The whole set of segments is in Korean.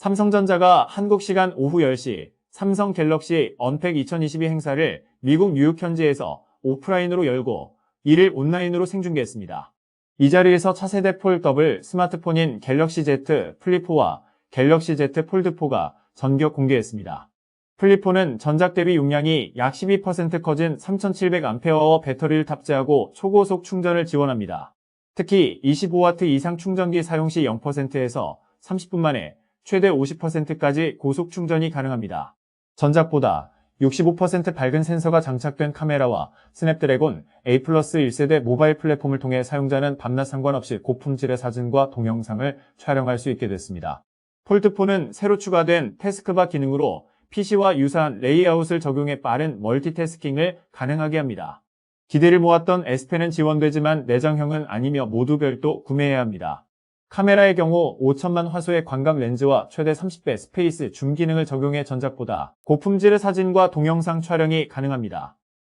삼성전자가 한국 시간 오후 10시 삼성 갤럭시 언팩 2022 행사를 미국 뉴욕 현지에서 오프라인으로 열고 이를 온라인으로 생중계했습니다. 이 자리에서 차세대 폴더블 스마트폰인 갤럭시 Z 플립4와 갤럭시 Z 폴드4가 전격 공개했습니다. 플립4는 전작 대비 용량이 약 12% 커진 3700Ah 배터리를 탑재하고 초고속 충전을 지원합니다. 특히 25W 이상 충전기 사용 시 0%에서 30분 만에 최대 50%까지 고속 충전이 가능합니다. 전작보다 65% 밝은 센서가 장착된 카메라와 스냅드래곤 A 플러스 1세대 모바일 플랫폼을 통해 사용자는 밤낮 상관없이 고품질의 사진과 동영상을 촬영할 수 있게 됐습니다. 폴드4는 새로 추가된 태스크바 기능으로 PC와 유사한 레이아웃을 적용해 빠른 멀티태스킹을 가능하게 합니다. 기대를 모았던 S펜은 지원되지만 내장형은 아니며 모두 별도 구매해야 합니다. 카메라의 경우 5천만 화소의 광각 렌즈와 최대 30배 스페이스 줌 기능을 적용해 전작보다 고품질의 사진과 동영상 촬영이 가능합니다.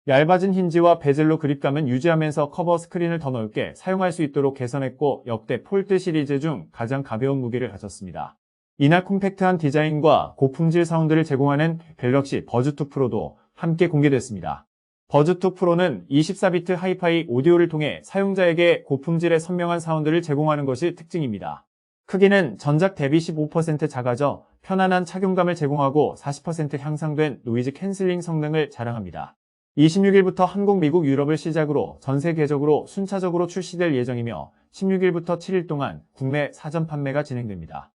얇아진 힌지와 베젤로 그립감은 유지하면서 커버 스크린을 더 넓게 사용할 수 있도록 개선했고 역대 폴드 시리즈 중 가장 가벼운 무게를 가졌습니다. 이날 콤팩트한 디자인과 고품질 사운드를 제공하는 갤럭시 버즈2 프로도 함께 공개됐습니다. 버즈2 프로는 24비트 하이파이 오디오를 통해 사용자에게 고품질의 선명한 사운드를 제공하는 것이 특징입니다. 크기는 전작 대비 15% 작아져 편안한 착용감을 제공하고 40% 향상된 노이즈 캔슬링 성능을 자랑합니다. 26일부터 한국, 미국, 유럽을 시작으로 전 세계적으로 순차적으로 출시될 예정이며 16일부터 7일 동안 국내 사전 판매가 진행됩니다.